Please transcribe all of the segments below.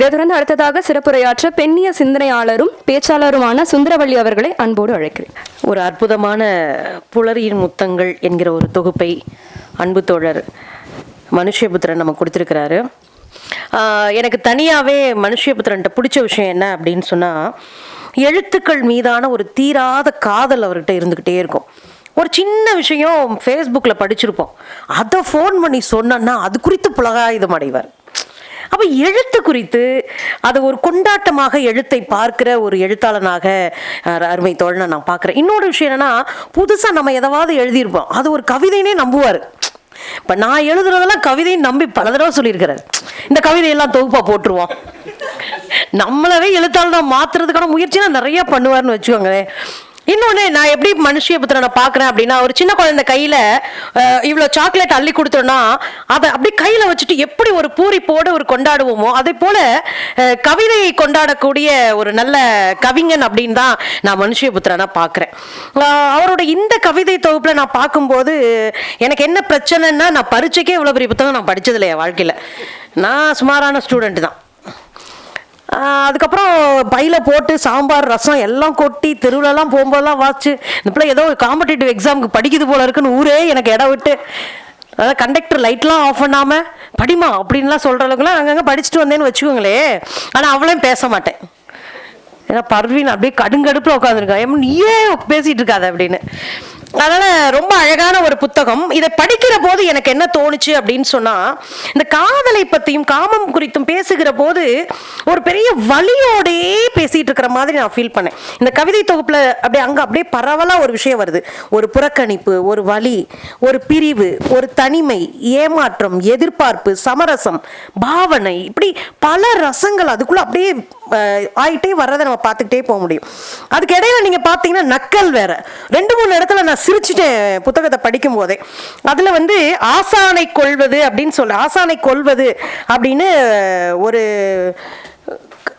இதை தொடர்ந்து அடுத்ததாக சிறப்புரையாற்ற பெண்ணிய சிந்தனையாளரும் பேச்சாளருமான சுந்தரவள்ளி அவர்களை அன்போடு அழைக்கிறேன். ஒரு அற்புதமான புலரியின் முத்தங்கள் என்கிற ஒரு தொகுப்பை அன்பு தோழர் மனுஷபுத்திரன் நம்ம கொடுத்துருக்கிறாரு. எனக்கு தனியாகவே மனுஷபுத்திரன்ட்ட பிடிச்ச விஷயம் என்ன அப்படின்னு சொன்னால் எழுத்துக்கள் மீதான ஒரு தீராத காதல் அவர்கிட்ட இருந்துக்கிட்டே இருக்கும். ஒரு சின்ன விஷயம் ஃபேஸ்புக்கில் படிச்சிருப்போம். அதை ஃபோன் பண்ணி சொன்னோன்னா அது குறித்து புலகாயுதம் அடைவார். அப்போ எழுத்து குறித்து அது ஒரு கொண்டாட்டமாக எழுத்தை பார்க்கிற ஒரு எழுத்தாளனாக அருமை தோழனை நான் பார்க்குறேன். இன்னொரு விஷயம் என்னன்னா புதுசாக நம்ம எதாவது எழுதியிருப்போம். அது ஒரு கவிதைனே நம்புவார். இப்போ நான் எழுதுறதெல்லாம் கவிதையை நம்பி பல தடவை சொல்லியிருக்கிறேன். இந்த கவிதையெல்லாம் தொகுப்பாக போட்டுருவோம். நம்மளவே எழுத்தாளனா மாற்றுறதுக்கான முயற்சினா நிறைய பண்ணுவார்னு வச்சுக்கோங்களேன். இன்னொன்று நான் எப்படி மனுஷிய புத்திரனை பார்க்குறேன் அப்படின்னா ஒரு சின்ன குழந்தை கையில் இவ்வளோ சாக்லேட் அள்ளி கொடுத்தோன்னா அதை அப்படி கையில் வச்சுட்டு எப்படி ஒரு பூரிப்போடு ஒரு கொண்டாடுவோமோ அதே போல் கவிதையை கொண்டாடக்கூடிய ஒரு நல்ல கவிஞன் அப்படின்னு தான் நான் மனுஷிய புத்திரனை பார்க்குறேன் அவரோட இந்த கவிதை தொகுப்பில் நான் பார்க்கும்போது எனக்கு என்ன பிரச்சனைன்னா நான் பரீட்சைக்கே இவ்வளோ பெரிய புத்தகம் நான் படிச்சதில்லை என் வாழ்க்கையில். நான் சுமாரான ஸ்டூடெண்ட் தான். அதுக்கப்புறம் பையில போட்டு சாம்பார் ரசம் எல்லாம் கொட்டி தெருவுலலாம் போகும்போதெல்லாம் வாச்சு. இந்த பிள்ளை ஏதோ ஒரு காம்படிட்டிவ் எக்ஸாமுக்கு படிக்குது போல இருக்குன்னு ஊரே எனக்கு இடம் விட்டு. அதாவது கண்டக்டர் லைட்லாம் ஆஃப் பண்ணாமல் படிமா அப்படின்லாம் சொல்கிற அளவுக்குலாம் அங்கங்கே படிச்சுட்டு வந்தேன்னு வச்சுக்கோங்களே. ஆனால் அவளையும் பேச மாட்டேன். ஏன்னா பர்வீன் அப்படியே கடுங்கடுப்பில் உட்காந்துருக்கான் ஏன் நீயே பேசிகிட்டு இருக்காத அப்படின்னு. அதனால ரொம்ப அழகான ஒரு புத்தகம். இதை படிக்கிற போது எனக்கு என்ன தோணுச்சு அப்படின்னு சொன்னா இந்த காதலை பத்தியும் காமம் குறித்தும் பேசுகிற போது ஒரு பெரிய வழியோடே பேசிட்டு இருக்கிற மாதிரி நான் ஃபீல் பண்ணேன். இந்த கவிதை தொகுப்புல அப்படியே அங்க அப்படியே பரவலா ஒரு விஷயம் வருது. ஒரு புறக்கணிப்பு ஒரு வழி ஒரு பிரிவு ஒரு தனிமை ஏமாற்றம் எதிர்பார்ப்பு சமரசம் பாவனை இப்படி பல ரசங்கள் அதுக்குள்ள அப்படியே அஹ், ஆயிட்டே வர்றதை நம்ம பார்த்துக்கிட்டே போக முடியும். அதுக்கு இடையில நீங்க பார்த்தீங்கன்னா நக்கல் வேற. ரெண்டு மூணு இடத்துல நான் சிரிச்சிட்டேன் புத்தகத்தை படிக்கும் போதே அதுல வந்து ஆசானை கொள்வது அப்படின்னு சொல்ல ஆசானை கொள்வது அப்படின்னு ஒரு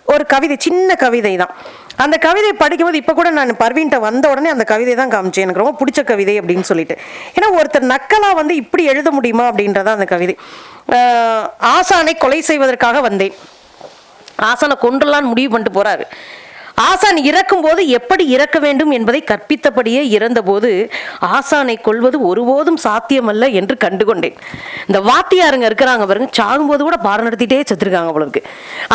ஒரு கவிதை சின்ன கவிதை தான். அந்த கவிதை படிக்கும்போது இப்போ கூட நான் பர்வீன்ட்ட வந்த உடனே அந்த கவிதை தான் காமிச்சேன். எனக்கு ரொம்ப பிடிச்ச கவிதை அப்படின்னு சொல்லிட்டு. ஏன்னா ஒருத்தர் நக்கலாக வந்து இப்படி எழுத முடியுமா அப்படின்றதான் அந்த கவிதை. ஆசானை கொலை செய்வதற்காக வந்தேன். ஆசானை கொன்றலான்னு முடிவு பண்ணிட்டு போறாரு. ஆசான் இறக்கும்போது எப்படி இறக்க வேண்டும் என்பதை கற்பித்தபடியே இறந்தபோது ஆசானை கொள்வது ஒருபோதும் சாத்தியமல்ல என்று கண்டுகொண்டேன். இந்த வாத்தியாருங்க இருக்கிறாங்க பாருங்க சாகும்போது கூட பாடம் நடத்திட்டே செத்துருக்காங்க போல இருக்கு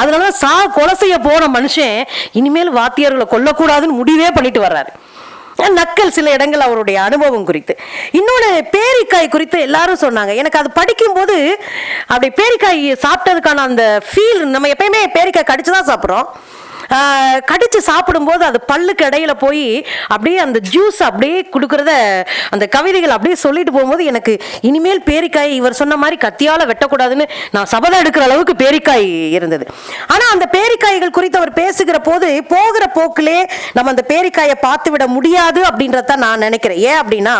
அதனால சா கொலை செய்ய போன மனுஷன் இனிமேல் வாத்தியார்களை கொல்லக்கூடாதுன்னு முடிவே பண்ணிட்டு வர்றாரு. நக்கல் சில இடங்கள் அவருடைய அனுபவம் குறித்து. இன்னொன்று பேரிக்காய் குறித்து எல்லாரும் சொன்னாங்க. எனக்கு அது படிக்கும்போது அப்படி பேரிக்காய் சாப்பிட்டதுக்கான அந்த ஃபீல் நம்ம எப்பயுமே பேரிக்காய் கடிச்சு தான் சாப்பிட்றோம். கடிச்சு சாப்பிடும்போது அது பல்லுக்கு இடையில போய் அப்படியே அந்த ஜூஸ் அப்படியே கொடுக்கறத அந்த கவிதைகள் அப்படியே சொல்லிட்டு போகும்போது எனக்கு இனிமேல் பேரிக்காய் இவர் சொன்ன மாதிரி கத்தியால வெட்டக்கூடாதுன்னு நான் சபதம் எடுக்கிற அளவுக்கு பேரிக்காய் இருந்தது. ஆனா அந்த பேரிக்காய்கள் குறித்து அவர் பேசுகிற போது போகிற போக்கிலே நம்ம அந்த பேரிக்காயை பார்த்து விட முடியாது அப்படின்றத நான் நினைக்கிறேன். ஏன் அப்படின்னா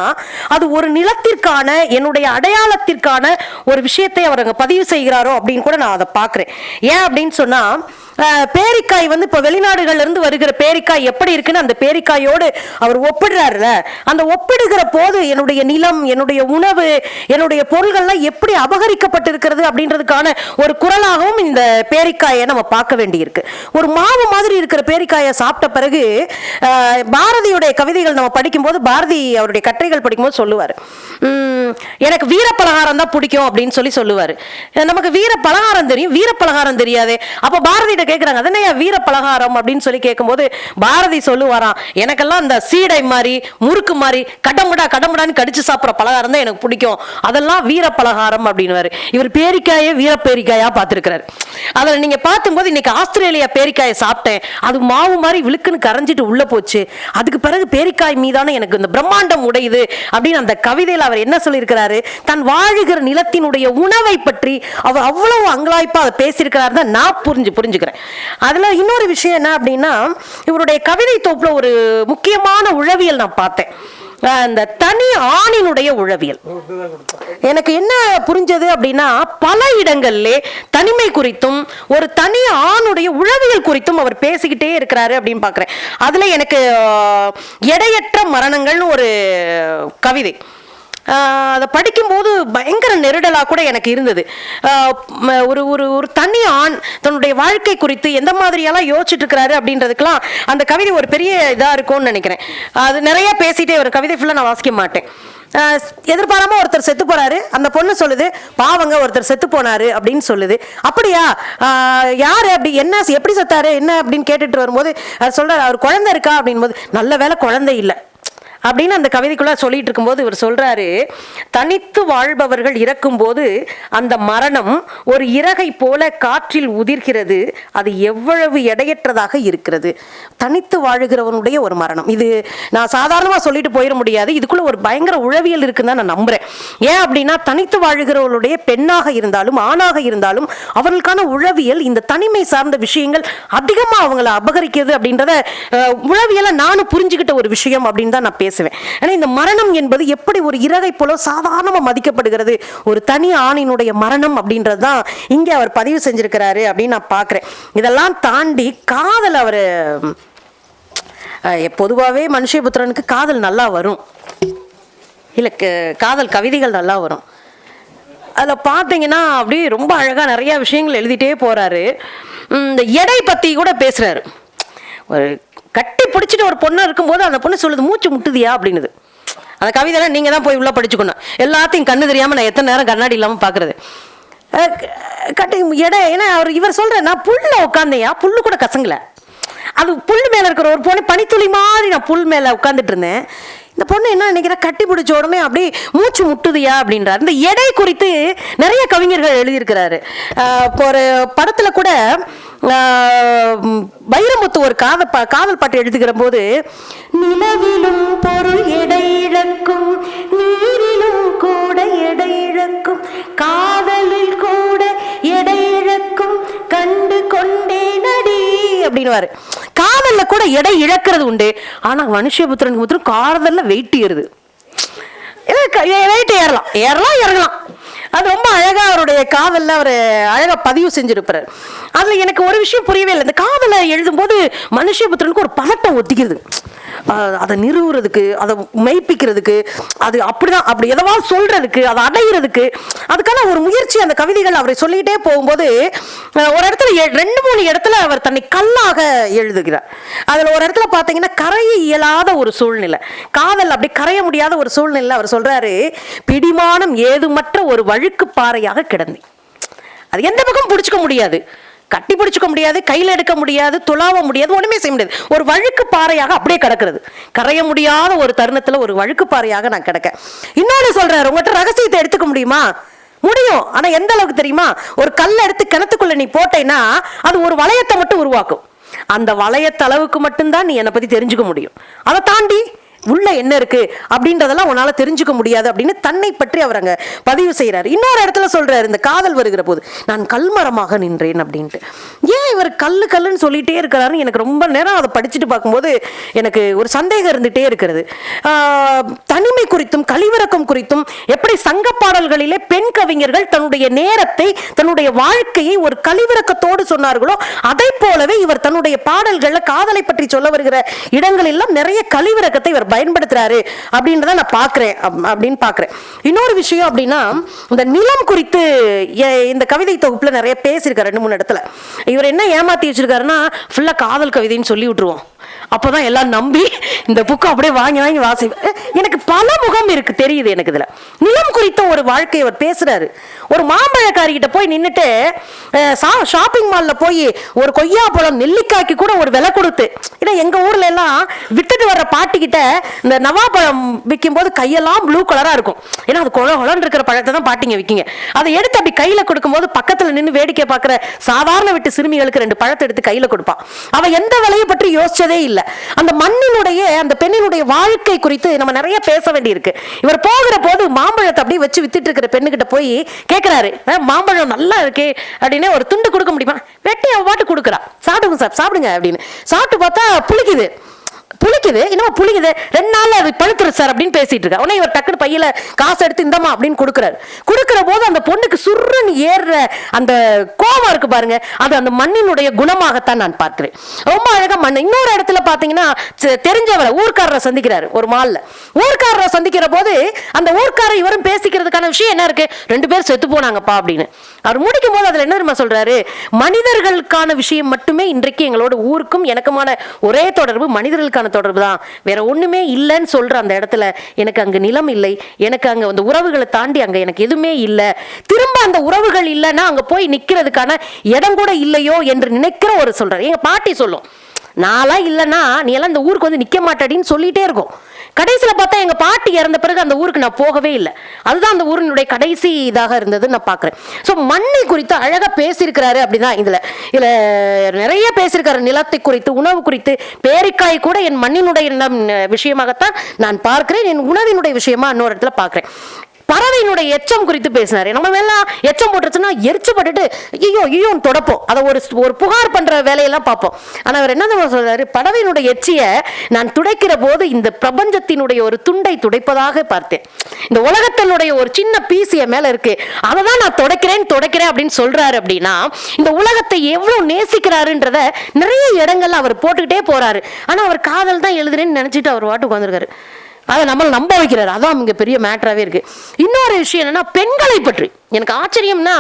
அது ஒரு நிலத்திற்கான என்னுடைய அடையாளத்திற்கான ஒரு விஷயத்தை அவர் அங்க பதிவு செய்கிறாரோ அப்படின்னு கூட நான் அதை பார்க்குறேன். ஏன் அப்படின்னு சொன்னா பேரிக்காய் வந்து இப்போ வெளிநாடுகள்ல இருந்து வருகிற பேரிக்காய் எப்படி இருக்குன்னு அந்த பேரிக்காயோடு அவர் ஒப்பிடுறாருல. அந்த ஒப்பிடுகிற போது என்னுடைய நிலம் என்னுடைய உணவு என்னுடைய பொருள்கள்லாம் எப்படி அபகரிக்கப்பட்டிருக்கிறது அப்படின்றதுக்கான ஒரு குரலாகவும் இந்த பேரிக்காயை நம்ம பார்க்க வேண்டியிருக்கு. ஒரு மாவு மாதிரி இருக்கிற பேரிக்காயை சாப்பிட்ட பிறகு பாரதியுடைய கவிதைகள் நம்ம படிக்கும்போது பாரதி அவருடைய கட்டுரைகள் படிக்கும்போது சொல்லுவார். எனக்கு வீர பலகாரம் தான் பிடிக்கும் அப்படின்னு சொல்லி சொல்லுவார். நமக்கு வீர பலகாரம் தெரியும். வீர பலகாரம் தெரியாதே. அப்போ பாரதியிட்ட கேட்குறாங்க அதனையா வீர பலகாரம் அப்படின்னு சொல்லி கேட்கும்போது பாரதி சொல்லுவாராம் எனக்கெல்லாம் இந்த சீடை மாதிரி முறுக்கு மாதிரி கடமுடா கடமுடான்னு கடிச்சு சாப்பிட்ற பலகாரம் தான் எனக்கு பிடிக்கும். அதெல்லாம் வீர பலகாரம் அப்படின்னுவாரு. இவர் பேரிக்காயே வீர பேரிக்காயா பார்த்துருக்கிறாரு. அதில் நீங்கள் பார்த்தும்போது இன்னைக்கு ஆஸ்திரேலியா பேரிக்காயை சாப்பிட்டேன். அது மாவு மாதிரி விழுக்குன்னு கரைஞ்சிட்டு உள்ளே போச்சு. அதுக்கு பிறகு பேரிக்காய் மீதான எனக்கு இந்த பிரம்மாண்டம் உடையுது அப்படின்னு அந்த கவிதையில் அவர் என்ன சொல்லியிருக்கிறாரு? தன் வாழுகிற நிலத்தினுடைய உணவை பற்றி அவர் அவ்வளவு அங்கலாய்ப்பாக அதை பேசியிருக்கிறாரு தான் நான் புரிஞ்சு புரிஞ்சுக்கிறேன். அதில் இன்னொரு விஷயம் என்ன அப்படின்னா இவருடைய கவிதை தொப்பில் ஒரு முக்கியமான உளவியல் நான் பார்த்தேன். அந்த தனி ஆணினுடைய உளவியல். எனக்கு என்ன புரிஞ்சது அப்படின்னா பல இடங்கள்ல தனிமை குறித்தும் ஒரு தனி ஆணுடைய உளவியல் குறித்தும் அவர் பேசிக்கிட்டே இருக்கிறாரு அப்படின்னு பார்க்குறேன். அதுல எனக்கு எடையற்ற மரணங்கள்னு ஒரு கவிதை. அதை படிக்கும்போது பயங்கர நெருடலாக கூட எனக்கு இருந்தது. ஒரு ஒரு ஒரு தனி ஆண் தன்னுடைய வாழ்க்கை குறித்து எந்த மாதிரியெல்லாம் யோசிச்சுட்டு இருக்கிறாரு அப்படின்றதுக்கெல்லாம் அந்த கவிதை ஒரு பெரிய இதாக இருக்கும்னு நினைக்கிறேன். அது நிறைய பேசிட்டே ஒரு கவிதை ஃபுல்லாக நான் வாசிக்க மாட்டேன். எதிர்பாராம ஒருத்தர் செத்து போறாரு. அந்த பொண்ணு சொல்லுது பாவங்க ஒருத்தர் செத்து போனாரு அப்படின்னு சொல்லுது. அப்படியா? யாரு? அப்படி என்ன எப்படி செத்தாரு? என்ன? அப்படின்னு கேட்டுட்டு வரும்போது சொல்றாரு அவர் குழந்தை இருக்கா? அப்படின் போது நல்ல வேலை குழந்தை இல்லை. அப்படின்னு அந்த கவிதைக்குள்ள சொல்லிட்டு இருக்கும்போது இவர் சொல்றாரு தனித்து வாழ்பவர்கள் இறக்கும்போது அந்த மரணம் ஒரு இறகை போல காற்றில் உதிர்கிறது. அது எவ்வளவு எடையற்றதாக இருக்கிறது. தனித்து வாழுகிறவனுடைய ஒரு மரணம். இது நான் சாதாரணமாக சொல்லிட்டு போயிட முடியாது. இதுக்குள்ள ஒரு பயங்கர உளவியல் இருக்குன்னு தான் நான் நம்புறேன். ஏன் அப்படின்னா தனித்து வாழுகிறவர்களுடைய பெண்ணாக இருந்தாலும் ஆணாக இருந்தாலும் அவர்களுக்கான உளவியல் இந்த தனிமை சார்ந்த விஷயங்கள் அதிகமாக அவங்கள அபகரிக்கிறது அப்படின்றத உளவியலை நானும் புரிஞ்சுக்கிட்ட ஒரு விஷயம் அப்படின்னு தான் நான் பேசுவேன். ஏன்னா இந்த மரணம் என்பது எப்படி ஒரு இறகை போல சாதாரணமாக மதிக்கப்படுகிறது? ஒரு தனி ஆணினுடைய மரணம் அப்படின்றது தான் இங்கே அவர் பதிவு செஞ்சிருக்கிறாரு அப்படின்னு நான் பார்க்குறேன். இதெல்லாம் தாண்டி காதல் அவர் பொதுவாகவே மனுஷபுத்திரனுக்கு காதல் நல்லா வரும். இல்லை காதல் கவிதைகள் நல்லா வரும். அதில் பார்த்தீங்கன்னா அப்படியே ரொம்ப அழகாக நிறைய விஷயங்கள் எழுதிட்டே போகிறாரு இந்த எடை பற்றி கூட பேசுகிறாரு ஒரு கட்டி பிடிச்சிட்டு ஒரு பொண்ணு இருக்கும்போது அந்த பொண்ணு சொல்லுது மூச்சு முட்டுதியா? அப்படின்னுது. அந்த கவிதைலாம் நீங்கள் தான் போய் உள்ளே படிச்சுக்கணும். எல்லாத்தையும் கண்ணு தெரியாமல் நான் எத்தனை நேரம் கண்ணாடி இல்லாமல் பார்க்குறது கட்டி எடை ஏன்னா அவர் இவர் சொல்கிற நான் புல்ல உட்காந்தையா புல்லு கூட கசங்கலை. அது புல் மேலே இருக்கிற ஒரு பொண்ணு பனித்துளி மாதிரி நான் புல் மேலே உட்காந்துட்டு இருந்தேன். இந்த பொண்ணு என்ன நினைக்கிறா? கட்டி பிடிச்ச உடனே அப்படியே மூச்சு முட்டுதியா அப்படின்றார். இந்த எடை குறித்து நிறைய கவிஞர்கள் எழுதியிருக்கிறாரு. இப்போ ஒரு படத்துல கூட வைரமுத்து ஒரு காதல் பா காதல் பாட்டு எழுதுகிற போது நிலவிலும் பொருள் எடை இழக்கும் நீரிலும் கூட எடை இழக்கும் காதலில் கூட எடை இழக்கும் கண்டு கொண்டே நடி அப்படின்னுவாரு. காதல்ல கூட எடை இழக்கிறது உண்டு. ஆனா மனுஷபுத்திரனுக்கு மாத்திரம் காதல்ல வெயிட் ஏறுது. வெயிட் ஏறலாம். ஏறலாம் இறங்கலாம். அது ரொம்ப அழகா அவருடைய காதல்ல அவர் அழகா பதிவு செஞ்சிருப்பாரு. அதுல எனக்கு ஒரு விஷயம் புரியவே இல்லை. இந்த காதலை எழுதும்போது மனுஷபுத்திரனுக்கு ஒரு பதட்டம் ஒத்திக்கிறது. அதை நிறுவுறதுக்கு அதை மெய்ப்பிக்கிறதுக்கு அது அப்படிதான் அப்படி எதவா சொல்றதுக்கு அதை அடையிறதுக்கு அதுக்கான ஒரு முயற்சி அந்த கவிதைகள் அவரை சொல்லிக்கிட்டே போகும்போது ஒரு இடத்துல எ- ரெண்டு மூணு இடத்துல அவர் தன்னை கல்லாக எழுதுகிறார். அதுல ஒரு இடத்துல பார்த்தீங்கன்னா கரைய இயலாத ஒரு சூழ்நிலை. காதல் அப்படி கரைய முடியாத ஒரு சூழ்நிலை அவர் சொல்றாரு பிடிமானம் ஏதுமற்ற ஒரு வழுக்கு பாறையாக கிடந்தேன். அது எந்த பக்கம் பிடிச்சிக்க முடியாது. கட்டி பிடிச்சிக்க முடியாது கையில் எடுக்க முடியாது துளாவ முடியாது ஒன்றுமே செய்ய முடியாது. ஒரு வழுக்கு பாறையாக அப்படியே கிடக்கிறது. கரைய முடியாத ஒரு தருணத்தில் ஒரு வழுக்கு பாறையாக நான் கிடக்கேன். இன்னொன்று சொல்கிறாரு உங்கள்கிட்ட ரகசியத்தை எடுத்துக்க முடியுமா? முடியும். ஆனால் எந்த அளவுக்கு தெரியுமா? ஒரு கல்லை எடுத்து கிணத்துக்குள்ளே நீ போட்டேன்னா அது ஒரு வளையத்தை மட்டும் உருவாக்கும். அந்த வளையத்தளவுக்கு மட்டும்தான் நீ என்னை பற்றி தெரிஞ்சுக்க முடியும். அதை தாண்டி உள்ள என்ன இருக்கு அப்படின்றதெல்லாம் உன்னால தெரிஞ்சுக்க முடியாது அப்படின்னு தன்னை பற்றி அவர் அங்க பதிவு செய்யறாரு இன்னொரு இடத்துல சொல்றாரு இந்த காதல் வருகிற போது நான் கல்மரமாக நின்றேன் அப்படின்ட்டு. ஏன் இவர் கல்லு கல்லுன்னு சொல்லிட்டே இருக்கிறாருன்னு எனக்கு ரொம்ப நேரம் அதை படிச்சுட்டு பார்க்கும்போது எனக்கு ஒரு சந்தேகம் இருந்துட்டே இருக்கிறது. ஆஹ், தனிமை குறித்தும் கழிவிறக்கம் குறித்தும் எப்படி சங்க பாடல்களிலே பெண் கவிஞர்கள் தன்னுடைய நேரத்தை தன்னுடைய வாழ்க்கையை ஒரு கழிவிறக்கத்தோடு சொன்னார்களோ அதை போலவே இவர் தன்னுடைய பாடல்கள்ல காதலை பற்றி சொல்ல வருகிற இடங்கள் எல்லாம் நிறைய கழிவிறக்கத்தை இவர் பயன்படுத்துறாரு அப்படின்றத நான் பார்க்குறேன் அப்- அப்படின்னு பார்க்குறேன். இன்னொரு விஷயம் அப்படின்னா இந்த நிலம் குறித்து இந்த கவிதை தொகுப்புல நிறைய பேசியிருக்காரு ரெண்டு மூணு இடத்துல. இவர் என்ன ஏமாத்தி வச்சிருக்காருன்னா ஃபுல்லா காதல் கவிதைன்னு சொல்லி விட்டுருவோம். அப்போதான் எல்லாம் நம்பி இந்த புக்கை அப்படியே வாங்கி வாங்கி வாசி. எனக்கு பல முகம் இருக்கு தெரியுது எனக்கு இதுல. நிலம் குறித்த ஒரு வாழ்க்கை அவர் பேசுறாரு. ஒரு மாம்பழக்காரி கிட்ட போய் நின்னுட்டு ஷாப்பிங் மால்ல போய் ஒரு கொய்யா பழம் நெல்லிக்காய்க்கு கூட ஒரு விலை கொடுத்து. ஏன்னா எங்க ஊர்ல எல்லாம் விட்டுட்டு வர்ற பாட்டி கிட்ட இந்த நவாப்பழம் விற்கும் போது கையெல்லாம் ப்ளூ கலரா இருக்கும். ஏன்னா அது குழ கொலன்னு இருக்கிற பழத்தை தான் பாட்டிங்க விற்கிங்க அதை எடுத்து அப்படி கையில கொடுக்கும்போது பக்கத்துல நின்று வேடிக்கை பார்க்குற சாதாரண விட்டு சிறுமிகளுக்கு ரெண்டு பழத்தை எடுத்து கையில கொடுப்பான் அவ எந்த விலையை பற்றி யோசிச்சதே இல்லை. அந்த மண்ணினுடைய அந்த பெண்ணினுடைய வாழ்க்கை குறித்து நம்ம நிறைய பேச வேண்டியிருக்கு. இவர் போகிற போது மாம்பழத்தை அப்படியே வச்சு வித்துட்டு இருக்கிற பெண்ணுகிட்ட போய் கேட்கிறாரு மாம்பழம் நல்லா இருக்கே அப்படின்னு ஒரு துண்டு கொடுக்க முடியுமா? வெட்டி அவ பாட்டு கொடுக்குறா. சாப்பிடுங்க சார் சாப்பிடுங்க அப்படின்னு. சாப்பிட்டு பார்த்தா புளிக்குது. புளிக்குது? என்னமா புளிக்குது. ரெண்டு நாள் அது பழுத்துரு சார் அப்படின்னு பேசிட்டு இருக்கா. உடனே இவர் டக்குனு பையில காசு எடுத்து இந்தமா அப்படின்னு கொடுக்குறாரு. கொடுக்குற போது அந்த பொண்ணுக்கு சுருன்னு ஏறுற அந்த கோபம் இருக்கு பாருங்க. அது அந்த மண்ணினுடைய குணமாகத்தான் நான் பார்க்கிறேன். ரொம்ப அழகா மண் இன்னொரு இடத்துல பாத்தீங்கன்னா தெரிஞ்சவரை ஊர்க்காரரை சந்திக்கிறாரு ஒரு மால்ல. ஊர்க்காரரை சந்திக்கிற போது அந்த ஊர்க்காரர் இவரும் பேசிக்கிறதுக்கான விஷயம் என்ன இருக்கு? ரெண்டு பேர் செத்து போனாங்கப்பா அப்படின்னு. அவர் முடிக்கும் போது அதுல என்ன தெரியுமா சொல்றாரு? மனிதர்களுக்கான விஷயம் மட்டுமே இன்றைக்கு எங்களோட ஊருக்கும் எனக்குமான ஒரே தொடர்பு மனிதர்களுக்கான தொடர்பு தான். வேற ஒண்ணுமே இல்லைன்னு சொல்ற அந்த இடத்துல எனக்கு அங்க நிலம் இல்லை. எனக்கு அங்க அந்த உறவுகளை தாண்டி அங்க எனக்கு எதுவுமே இல்லை. திரும்ப அந்த உறவுகள் இல்லைன்னா அங்க போய் நிக்கிறதுக்கான இடம் கூட இல்லையோ என்று நினைக்கிற ஒரு சொல்றாரு. எங்க பாட்டி சொல்லும். நான்லாம் இல்லைன்னா நீ எல்லாம் இந்த ஊருக்கு வந்து நிற்க மாட்டேடின்னு சொல்லிகிட்டே இருக்கும். கடைசியில் பார்த்தா எங்கள் பாட்டி இறந்த பிறகு அந்த ஊருக்கு நான் போகவே இல்லை. அதுதான் அந்த ஊரினுடைய கடைசி இதாக இருந்தது நான் பார்க்குறேன். ஸோ மண்ணை குறித்து அழகாக பேசியிருக்கிறாரு அப்படிதான் இதில் இதில் நிறைய பேசியிருக்காரு. நிலத்தை குறித்து உணவு குறித்து பேரிக்காய் கூட என் மண்ணினுடைய விஷயமாகத்தான் நான் பார்க்கிறேன். என் உணவினுடைய விஷயமா இன்னொரு இடத்துல பார்க்குறேன். பறவையினுடைய எச்சம் குறித்து பேசினாரு. நம்ம எல்லாம் எச்சம் போட்டுருச்சுன்னா எரிச்சு பட்டுட்டு ஐயோ ஐயோன்னு தொடப்போம். அதை ஒரு ஒரு புகார் பண்ற வேலையெல்லாம் பார்ப்போம். ஆனா அவர் என்ன தெரியுமா சொல்றாரு? பறவையினுடைய எச்சிய நான் துடைக்கிற போது இந்த பிரபஞ்சத்தினுடைய ஒரு துண்டை துடைப்பதாக பார்த்தேன். இந்த உலகத்தினுடைய ஒரு சின்ன பீஸ் என் மேல இருக்கு. அதை தான் நான் துடைக்கிறேன் துடைக்கிறேன் அப்படின்னு சொல்றாரு அப்படின்னா இந்த உலகத்தை எவ்வளவு நேசிக்கிறாருன்றத நிறைய இடங்கள்ல அவர் போட்டுக்கிட்டே போறாரு. ஆனா அவர் காதல் தான் எழுதுறேன்னு நினைச்சிட்டு அவர் வாட்டுக்கு வந்திருக்காரு அதை நம்மளை நம்ப வைக்கிறாரு. அதான் இங்கே பெரிய மேட்டராகவே இருக்குது இன்னொரு விஷயம் என்னென்னா பெண்களை பற்றி. எனக்கு ஆச்சரியம்னா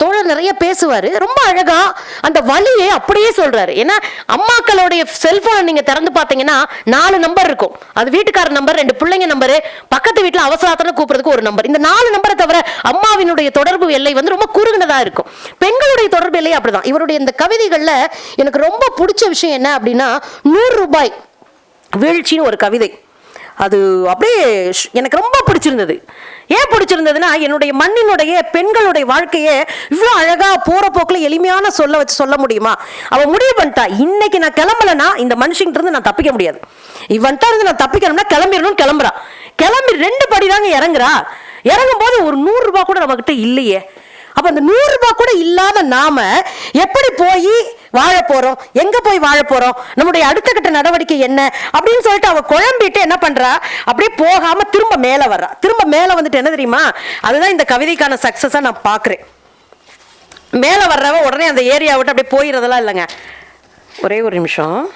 தோழர் நிறைய பேசுவார். ரொம்ப அழகாக அந்த வழியை அப்படியே சொல்கிறாரு ஏன்னா அம்மாக்களுடைய செல்ஃபோனை நீங்கள் திறந்து பார்த்தீங்கன்னா நாலு நம்பர் இருக்கும். அது வீட்டுக்கார நம்பர் ரெண்டு பிள்ளைங்க நம்பரு பக்கத்து வீட்டில் அவசரத்தில் கூப்பிடுறதுக்கு ஒரு நம்பர் இந்த நாலு நம்பரை தவிர அம்மாவினுடைய தொடர்பு எல்லை வந்து ரொம்ப குறுகினதாக இருக்கும். பெண்களுடைய தொடர்பு எல்லை அப்படிதான். இவருடைய இந்த கவிதைகளில் எனக்கு ரொம்ப பிடிச்ச விஷயம் என்ன அப்படின்னா நூறு ரூபாய் வீழ்ச்சின்னு ஒரு கவிதை. அது அப்படியே எனக்கு ரொம்ப பிடிச்சிருந்தது. ஏன் பிடிச்சிருந்ததுன்னா என்னுடைய மண்ணினுடைய பெண்களுடைய வாழ்க்கையை இவ்வளோ அழகாக போகிற போக்கில் எளிமையான சொல்ல வச்சு சொல்ல முடியுமா? அவள் முடிவு பண்ணிட்டா இன்னைக்கு நான் கிளம்பலனா இந்த மனுஷங்கிட்டருந்து நான் தப்பிக்க முடியாது. இவன்ட்டா இருந்து நான் தப்பிக்கணும்னா கிளம்பிடணும்னு கிளம்புறான் கிளம்பி ரெண்டு படி தாங்க இறங்குறா. இறங்கும் போது ஒரு நூறுரூபா கூட நம்மக்கிட்ட இல்லையே. அப்போ அந்த நூறுரூபா கூட இல்லாத நாம எப்படி போய் வாழ போறோம். எங்க போய் வாழ போறோம்? நம்முடைய அடுத்த கட்ட நடவடிக்கை என்ன? அப்படின்னு சொல்லிட்டு அவ குழம்பிட்டு என்ன பண்றா? அப்படியே போகாம திரும்ப மேல வர்றா. திரும்ப மேல வந்துட்டு என்ன தெரியுமா? அதுதான் இந்த கவிதைக்கான சக்சஸா நான் பாக்குறேன். மேல வர்றவ உடனே அந்த ஏரியா விட்டு அப்படியே போயிடுறதெல்லாம் இல்லைங்க. ஒரே ஒரு நிமிஷம்.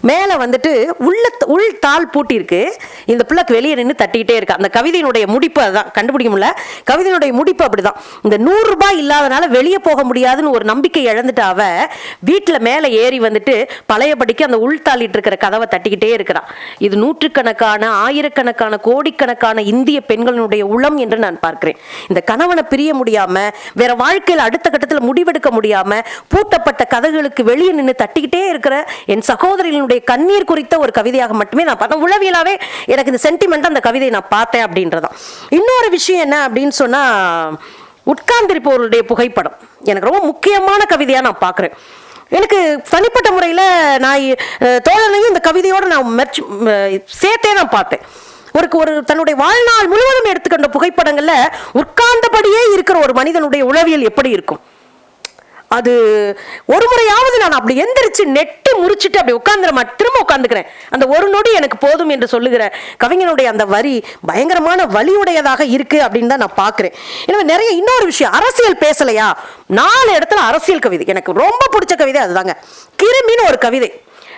மேலே வந்துட்டு உள்ள உள் தாள் பூட்டியிருக்கு. இந்த பிள்ளைக்கு வெளியே நின்று தட்டிக்கிட்டே இருக்கு. அந்த கவிதையினுடைய முடிப்பு அதுதான். கண்டுபிடிக்க முடியல. கவிதையினுடைய முடிப்பு அப்படிதான். இந்த நூறுரூபா இல்லாதனால வெளியே போக முடியாதுன்னு ஒரு நம்பிக்கை இழந்துட்டு அவ வீட்டில் மேலே ஏறி வந்துட்டு பழையபடிக்கு அந்த உள் தாளிட்டு இருக்கிற கதவை தட்டிக்கிட்டே இருக்கிறான் இது நூற்றுக்கணக்கான ஆயிரக்கணக்கான கோடிக்கணக்கான இந்திய பெண்களினுடைய உளம் என்று நான் பார்க்கிறேன். இந்த கணவனை பிரிய முடியாம வேற வாழ்க்கையில் அடுத்த கட்டத்தில் முடிவெடுக்க முடியாம பூட்டப்பட்ட கதைகளுக்கு வெளியே நின்று தட்டிக்கிட்டே இருக்கிற என் சகோதரிகளுடைய கண்ணீர் குறித்த ஒரு கவிதையாக மட்டுமே நான் பார்த்தேன். உளவியலாவே எனக்கு இந்த சென்டிமெண்ட் அந்த கவிதையை நான் பார்த்தேன் அப்படின்றதான் இன்னொரு விஷயம் என்ன அப்படின்னு சொன்னா உட்கார்ந்திருப்பவர்களுடைய புகைப்படம். எனக்கு ரொம்ப முக்கியமான கவிதையா நான் பார்க்குறேன். எனக்கு தனிப்பட்ட முறையில் நான் தோழனையும் இந்த கவிதையோடு நான் மெர்ச் சேர்த்தே நான் பார்த்தேன். ஒரு ஒரு தன்னுடைய வாழ்நாள் முழுவதும் எடுத்துக்கொண்ட புகைப்படங்களில் உட்கார்ந்தபடியே இருக்கிற ஒரு மனிதனுடைய உளவியல் எப்படி இருக்கும்? அது ஒரு முறையாவது நான் அப்படி எந்திரிச்சு நெட்டி முறிச்சிட்டு அப்படி உட்காந்துட திரும்ப உட்காந்துக்கிறேன் அந்த ஒரு நொடி எனக்கு போதும் என்று சொல்லுகிற கவிஞனுடைய அந்த வரி பயங்கரமான வலியுடையதாக இருக்கு அப்படின்னு தான் நான் பார்க்குறேன். எனவே நிறைய இன்னொரு விஷயம் அரசியல் பேசலையா? நாலு இடத்துல அரசியல் கவிதை. எனக்கு ரொம்ப பிடிச்ச கவிதை அதுதாங்க. கிருமின்னு ஒரு கவிதை.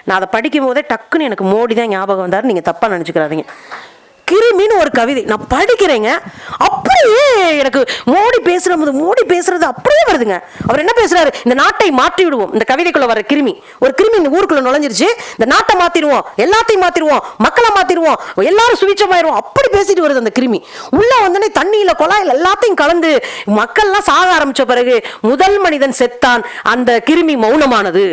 நான் அதை படிக்கும் போதே டக்குன்னு எனக்கு மோடி தான் ஞாபகம் வந்தார் நீங்கள் தப்பாக நினச்சிக்கிறாதீங்க. கிருமின்னு ஒரு கவிதை. நான் படிக்கிறேங்க. அப்படியே எனக்கு மோடி பேசுற போது மோடி பேசுறது அப்படியே வருதுங்க. அவர் என்ன பேசுறாரு? இந்த நாட்டை மாற்றி விடுவோம் இந்த கவிதைக்குள்ள வர கிருமி. ஒரு கிருமி இந்த ஊருக்குள்ள நுழைஞ்சிருச்சு. இந்த நாட்டை மாத்திடுவோம் எல்லாத்தையும் மாத்திடுவோம் மக்களை மாத்திடுவோம் எல்லாரும் சுவிச்சமாயிருவோம் அப்படி பேசிட்டு வருது அந்த கிருமி. உள்ள வந்தோடனே தண்ணியில குழாயில் எல்லாத்தையும் கலந்து மக்கள்லாம் சாக ஆரம்பிச்ச பிறகு முதல் மனிதன் செத்தான். அந்த கிருமி மௌனமானது.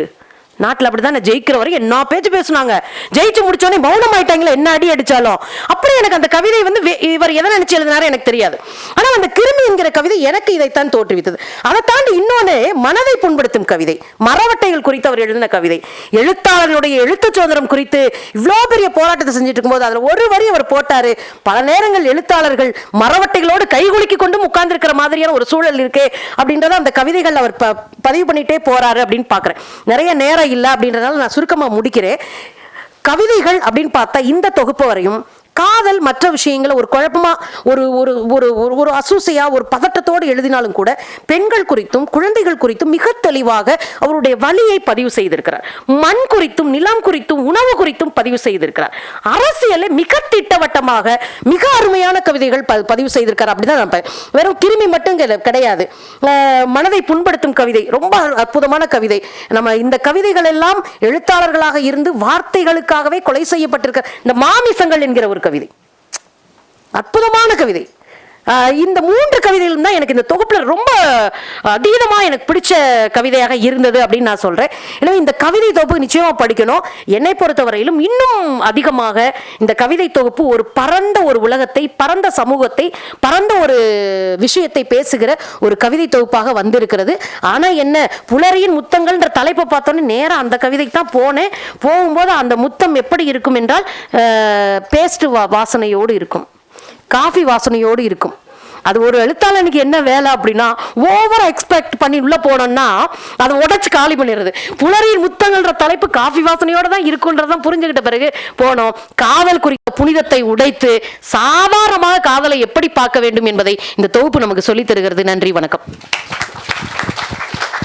நாட்டில் அப்படிதான் ஜெயிக்கிற வரைக்கும் என்ன பேச்சு பேசுனாங்க? ஜெயிச்சு முடிச்சோடனே மௌனம் ஆயிட்டாங்களே என்ன அடி அடிச்சாலும்? அப்படி எனக்கு அந்த கவிதை வந்து இவர் எதை நினைச்சு எழுதினாரு எனக்கு தெரியாது. ஆனால் அந்த கிருமி என்கிற கவிதை எனக்கு இதைத்தான் தோற்றுவித்தது. அதை தாண்டி இன்னொன்று மனதை புண்படுத்தும் கவிதை. மரவட்டைகள் குறித்து அவர் எழுதின கவிதை. எழுத்தாளர்களுடைய எழுத்து சுதந்திரம் குறித்து இவ்வளோ பெரிய போராட்டத்தை செஞ்சுட்டு இருக்கும்போது அதில் ஒரு வரி அவர் போட்டார். பல நேரங்கள் எழுத்தாளர்கள் மரவட்டைகளோடு கைகுலுக்கி கொண்டும் உட்கார்ந்துருக்கிற மாதிரியான ஒரு சூழல் இருக்கே அப்படின்றத அந்த கவிதைகள் அவர் ப- பதிவு பண்ணிட்டே போறாரு அப்படின்னு பார்க்குறேன். நிறைய நேரம் இல்லை அப்படின்றதுனால நான் சுருக்கமாக முடிக்கிறேன். கவிதைகள் அப்படின்னு பார்த்தா இந்த தொகுப்பு வரையும் காதல் மற்ற விஷயங்களை ஒரு குழப்பமா ஒரு ஒரு ஒரு ஒரு ஒரு அசூசையா ஒரு பதட்டத்தோடு எழுதினாலும் கூட பெண்கள் குறித்தும் குழந்தைகள் குறித்தும் மிக தெளிவாக அவருடைய வழியை பதிவு செய்திருக்கிறார். மண் குறித்தும் நிலம் குறித்தும் உணவு குறித்தும் பதிவு செய்திருக்கிறார். அரசியலை மிக திட்டவட்டமாக மிக அருமையான கவிதைகள் ப- பதிவு செய்திருக்கிறார் அப்படிதான் நான் வெறும் கிருமி மட்டும் கிடை- கிடையாது. மனதை புண்படுத்தும் கவிதை ரொம்ப அற்புதமான கவிதை. நம்ம இந்த கவிதைகள் எல்லாம் எழுத்தாளர்களாக இருந்து வார்த்தைகளுக்காகவே கொலை செய்யப்பட்டிருக்க இந்த மாமிசங்கள் என்கிற ஒரு கவிதை. அற்புதமான கவிதை. இந்த மூன்று கவிதைகளும் தான் எனக்கு இந்த தொகுப்பில் ரொம்ப அதீதமா எனக்கு பிடிச்ச கவிதையாக இருந்தது அப்படின்னு நான் சொல்கிறேன் எனவே இந்த கவிதை தொகுப்பு நிச்சயமாக படிக்கணும். என்னை பொறுத்தவரையிலும் இன்னும் அதிகமாக இந்த கவிதை தொகுப்பு ஒரு பரந்த ஒரு உலகத்தை பரந்த சமூகத்தை பரந்த ஒரு விஷயத்தை பேசுகிற ஒரு கவிதை தொகுப்பாக வந்திருக்கிறது. ஆனால் என்ன புலரியின் முத்தங்கள்ன்ற தலைப்பை பார்த்தோன்னே நேராக அந்த கவிதைக்கு தான் போனேன். போகும்போது அந்த முத்தம் எப்படி இருக்கும் என்றால் பேஸ்ட் வாசனையோடு இருக்கும். காஃபி வாசனையோடு இருக்கும். அது ஒரு எழுத்தாளனுக்கு என்ன வேலை அப்படின்னா ஓவரா எக்ஸ்பெக்ட் பண்ணி உள்ள போனோம்னா அதை உடச்சி காலி பண்ணிடுறது. புலரியின் முத்தங்கள்ன்ற தலைப்பு காஃபி வாசனையோட தான் இருக்குன்றதான் புரிஞ்சுக்கிட்ட பிறகு போனோம். காதல் குறித்த புனிதத்தை உடைத்து சாதாரணமாக காதலை எப்படி பார்க்க வேண்டும் என்பதை இந்த தொகுப்பு நமக்கு சொல்லித் தருகிறது. நன்றி வணக்கம்.